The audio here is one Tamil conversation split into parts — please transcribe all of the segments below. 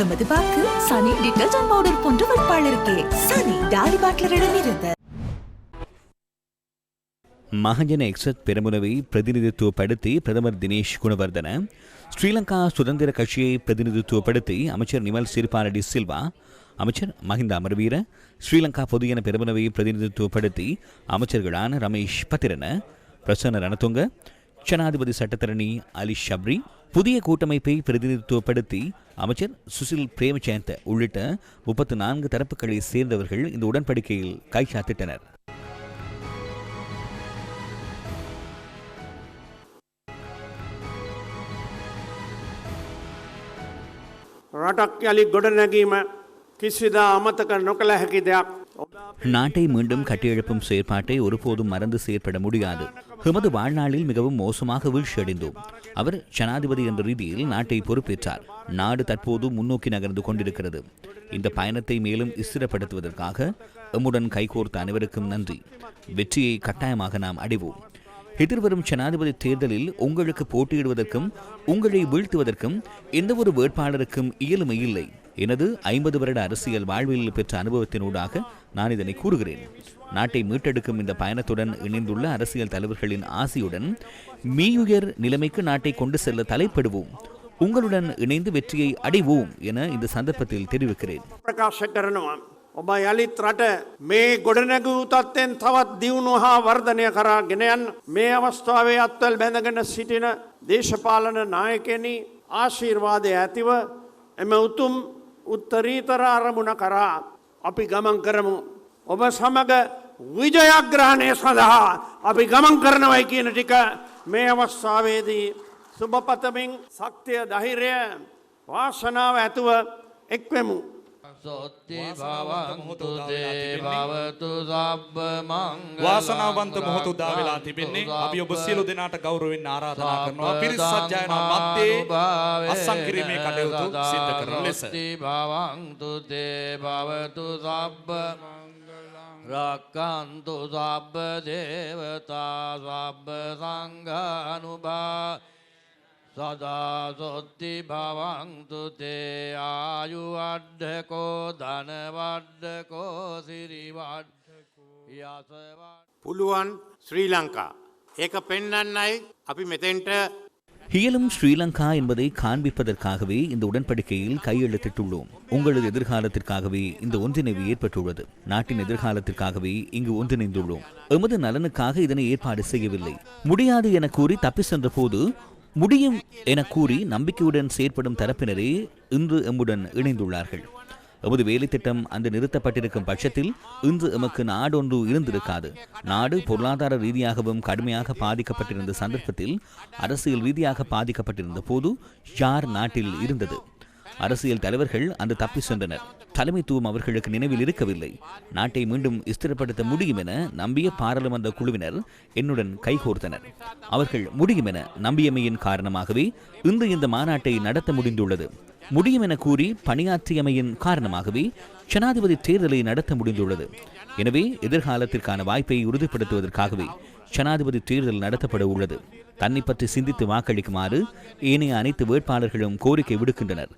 எமது வாக்கு சனி டிட்டர்ஜென்ட் பவுடர் போன்ற வேட்பாளருக்கே சனி டாலி பாட்லரிடம் இருந்த. மகஜன எக்ஸத் பெருமுனவை பிரதிநிதித்துவப்படுத்தி பிரதமர் தினேஷ் குணவர்தன ஸ்ரீலங்கா சுதந்திர கட்சியை பிரதிநிதித்துவப்படுத்தி அமைச்சர் நிமல் சிறுபாரடி சில்வா அமைச்சர் மஹிந்த அமரவீர ஸ்ரீலங்கா பொதுஜன பெருமுனவை பிரதிநிதித்துவப்படுத்தி அமைச்சர்களான ரமேஷ் பத்திரன பிரசன்ன ரணதுங்க ஜனாதிபதி சட்டத்தரணி அலி ஷப்ரி புதிய கூட்டமைப்பை பிரதிநிதித்துவப்படுத்தி அமைச்சர் சுசில் பிரேமச்சந்த் உள்ளிட்ட முப்பத்து நான்கு தரப்புகளை சேர்ந்தவர்கள் இந்த உடன்படிக்கையில் கைச்சாத்திட்டனர் රටක් යළි ගොඩනැගීම කිසිදා අමතක නොකළ හැකි දෙයක්. நாட்டை மீண்டும் கட்டியெழுப்பும் செயற்பாட்டை ஒருபோதும் மறந்து செயற்பட முடியாது. எமது வாழ்நாளில் மிகவும் மோசமாக வீழ்ச்சியடைந்தோம். அவர் ஜனாதிபதி என்ற ரீதியில் நாட்டை பொறுப்பேற்றார். நாடு தற்போது முன்னோக்கி நகர்ந்து கொண்டிருக்கிறது. இந்த பயணத்தை மேலும் ஸ்திரப்படுத்துவதற்காக எம்முடன் கைகோர்த்த அனைவருக்கும் நன்றி. வெற்றியை கட்டாயமாக நாம் அடைவோம். எதிர்வரும் ஜனாதிபதி தேர்தலில் உங்களுக்கு போட்டியிடுவதற்கும் உங்களை வீழ்த்துவதற்கும் எந்த ஒரு வேட்பாளருக்கும் இயலுமை இல்லை. எனது ஐம்பது வருட அரசியல் வாழ்வில் பெற்ற அனுபவத்தினூடாக நான் இதனை கூறுகிறேன் நாட்டை மீட்டெடுக்கும் இந்த பயணத்துடன் இணைந்துள்ள அரசியல் தலைவர்களின் ஆசியுடன் மீயுயர் நிலைமைக்கு நாட்டை கொண்டு செல்ல தலைப்படுவோம் உங்களுடன் இணைந்து வெற்றியை அடைவோம் என இந்த சந்தர்ப்பத்தில் தெரிவிக்கிறேன் ප්‍රකාශ කරනවා. ඔබ යළිත් රට මේ ගොඩනැගූ තත්ත්වෙන් තවත් දියුණු හා වර්ධනය කරා ගෙනයන් මේ අවස්ථාවේ අත්වල් බැඳගෙන සිටින දේශපාලන නායකෙනී ආශීර්වාදය ඇතිව එම උතුම් උත්තරීතර අරමුණ කරා අපි ගමන් කරමු. ඔබ සමග විජයග්‍රහණය සඳහා අපි ගමන් කරනවයි කියන ටික මේ අවස්ථාවේදී සුභපතමින් සක්තිය දහිරය වාසනාව ඇතුව එක්වෙමු. සොත්ති භවන්තු දේ භවතු සබ්බ මංගලං වාසනාවන්ත මොහොත උදා වෙලා තිබෙන්නේ. අපි ඔබ සියලු දෙනාට ගෞරවයෙන් ආරාධනා කරනවා. පිරිස් සජ්ජායනා මැත්තේ අත්සන් කිරීමේ කටයුතු සිද්ධ කරන ලෙස. සොත්ති භවන්තු දේ භවතු සබ්බ රක්කන්තු සබ්බ දේවතා සබ්බ සංඝානුභා සදා සොත්ති භවන්තු තේ ආයු අඩ්ඩකෝ ධනවඩ්ඩකෝ සිරිවඩ්ඩකෝ යසවඩ් පුළුවන් ශ්‍රී ලංකා. ඒක පෙන්නන්නයි අපි මෙතෙන්ට இயலும் ஸ்ரீலங்கா என்பதை காண்பிப்பதற்காகவே இந்த உடன்படிக்கையில் கையெழுத்திட்டுள்ளோம் உங்களது எதிர்காலத்திற்காகவே இந்த ஒன்றிணைவு ஏற்பட்டுள்ளது நாட்டின் எதிர்காலத்திற்காகவே இங்கு ஒன்றிணைந்துள்ளோம் எமது நலனுக்காக இதனை ஏற்பாடு செய்யவில்லை முடியாது என கூறி தப்பி சென்ற போது முடியும் என கூறி நம்பிக்கையுடன் செயற்படும் தரப்பினரே இன்று எம்முடன் இணைந்துள்ளார்கள். எமது வேலை திட்டம் அந்த நிறுத்தப்பட்டிருக்கும் பட்சத்தில் இன்று எமக்கு நாடொன்று இருந்திருக்காது. நாடு பொருளாதார ரீதியாகவும் கடுமையாக பாதிக்கப்பட்டிருந்த சந்தர்ப்பத்தில் அரசியல் ரீதியாக பாதிக்கப்பட்டிருந்த போது யார் நாட்டில் இருந்தது. அரசியல் தலைவர்கள் அந்த தப்பி சென்றனர். தலைமைத்துவம் அவர்களுக்கு நினைவில் இருக்கவில்லை. நாட்டை மீண்டும் ஸ்திரப்படுத்த முடியும் என நம்பிய பாராளுமன்ற குழுவினர் என்னுடன் கைகோர்த்தனர். அவர்கள் முடியும் என நம்பியமையின் காரணமாகவே இன்று இந்த மாநாட்டை நடத்த முடிந்துள்ளது. முடியும் என கூறி பணியாற்றியமையின் காரணமாகவே ஜனாதிபதி தேர்தலை நடத்த முடிந்துள்ளது. எனவே எதிர்காலத்திற்கான வாய்ப்பை உறுதிப்படுத்துவதற்காகவே ஜனாதிபதி தேர்தல் நடத்தப்பட உள்ளது. தன்னை பற்றி சிந்தித்து வாக்களிக்குமாறு ஏனைய அனைத்து வேட்பாளர்களும் கோரிக்கை விடுக்கின்றனர்.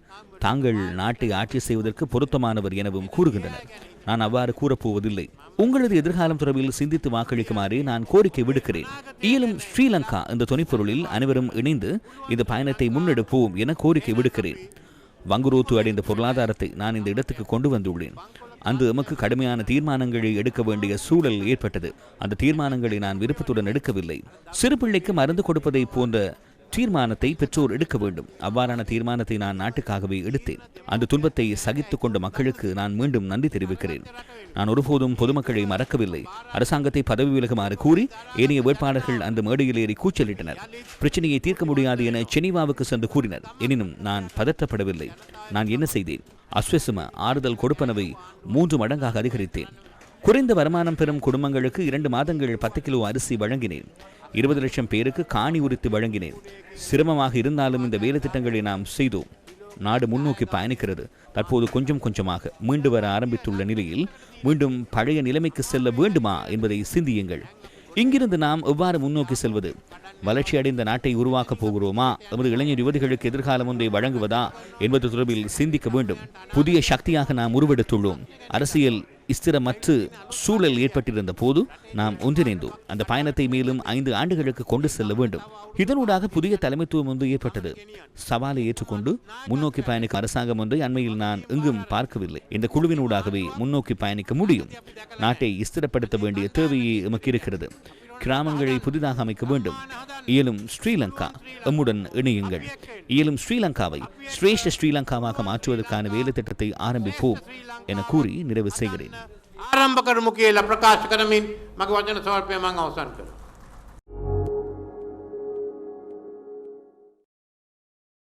தாங்கள் நாட்டை ஆட்சி செய்வதற்கு பொருத்தமானவர் எனவும் கூறுகின்றனர். நான் அவ்வாறு கூறப்போவதில்லை. உங்களது எதிர்காலம் தொடர்பில் சிந்தித்து வாக்களிக்குமாறு நான் கோரிக்கை விடுக்கிறேன். இயலும் ஸ்ரீலங்கா என்ற துணைப்பொருளில் அனைவரும் இணைந்து இந்த பயணத்தை முன்னெடுப்போம் என கோரிக்கை விடுக்கிறேன். வங்குரோத்து அடைந்த பொருளாதாரத்தை நான் இந்த இடத்துக்கு கொண்டு வந்துள்ளேன். அன்று எமக்கு கடுமையான தீர்மானங்களை எடுக்க வேண்டிய சூழல் ஏற்பட்டது. அந்த தீர்மானங்களை நான் விருப்பத்துடன் எடுக்கவில்லை. சிறு பிள்ளைக்கு மருந்து கொடுப்பதை போன்ற தீர்மானத்தை பெற்றோர் எடுக்க வேண்டும். அவ்வாறான தீர்மானத்தை நான் நாட்டுக்காகவே எடுத்தேன். அந்த துன்பத்தை சகித்துக் கொண்ட மக்களுக்கு நான் மீண்டும் நன்றி தெரிவிக்கிறேன். நான் ஒருபோதும் பொதுமக்களை மறக்கவில்லை. அரசாங்கத்தை பதவி விலகுமாறு கூறி ஏனைய வேட்பாளர்கள் அந்த மேடையில் ஏறி கூச்சலிட்டனர். பிரச்சனையை தீர்க்க முடியாது என செனிவாவுக்கு சென்று கூறினர். எனினும் நான் பதற்றப்படவில்லை. நான் என்ன செய்தேன்? அஸ்வசும ஆறுதல் கொடுப்பனவை மூன்று மடங்காக அதிகரித்தேன். குறைந்த வருமானம் பெறும் குடும்பங்களுக்கு இரண்டு மாதங்கள் பத்து கிலோ அரிசி வழங்கினேன். இருபது லட்சம் பேருக்கு காணி உரித்து வழங்கினேன். சிரமமாக இருந்தாலும் இந்த வேலை திட்டங்களை நாம் செய்தோம். நாடு முன்னோக்கி பயணிக்கிறது. தற்போது கொஞ்சம் கொஞ்சமாக மீண்டு வர ஆரம்பித்துள்ள நிலையில் மீண்டும் பழைய நிலைமைக்கு செல்ல வேண்டுமா என்பதை சிந்தியுங்கள். இங்கிருந்து நாம் எவ்வாறு முன்னோக்கி செல்வது? வளர்ச்சி அடைந்த நாட்டை உருவாக்கப் போகிறோமா? எமது இளைஞர் யுவதிகளுக்கு எதிர்காலம் ஒன்றை வழங்குவதா என்பது தொடர்பில் சிந்திக்க வேண்டும். புதிய சக்தியாக நாம் உருவெடுத்துள்ளோம். அரசியல் ஸ்திரமற்று சூழல் ஏற்பட்டிருந்த போது நாம் ஒன்றிணைந்தோம் அந்த பயணத்தை மேலும் ஐந்து ஆண்டுகளுக்கு கொண்டு செல்ல வேண்டும். இதனூடாக புதிய தலைமைத்துவம் ஒன்று ஏற்பட்டது. சவாலை ஏற்றுக்கொண்டு முன்னோக்கி பயணிக்கும் அரசாங்கம் ஒன்றை அண்மையில் நான் எங்கும் பார்க்கவில்லை. இந்த குழுவினூடாகவே முன்னோக்கி பயணிக்க முடியும். நாட்டை ஸ்திரப்படுத்த வேண்டிய தேவையே எமக்கு இருக்கிறது. கிராமங்களை புதிதாக அமைக்க வேண்டும். இயலும் ஸ்ரீலங்கா. எம்முடன் இணையுங்கள். இயலும் ஸ்ரீலங்காவை ஸ்ரேஷ்ட ஸ்ரீலங்காவாக மாற்றுவதற்கான வேலை திட்டத்தை ஆரம்பிப்போம் என கூறி நிறைவு செய்கிறேன். ஆரம்ப கர்முக்கியில் பிரகாஷ் கடமின் மக சமர்ப்பியமாக அவசரம் அவசான்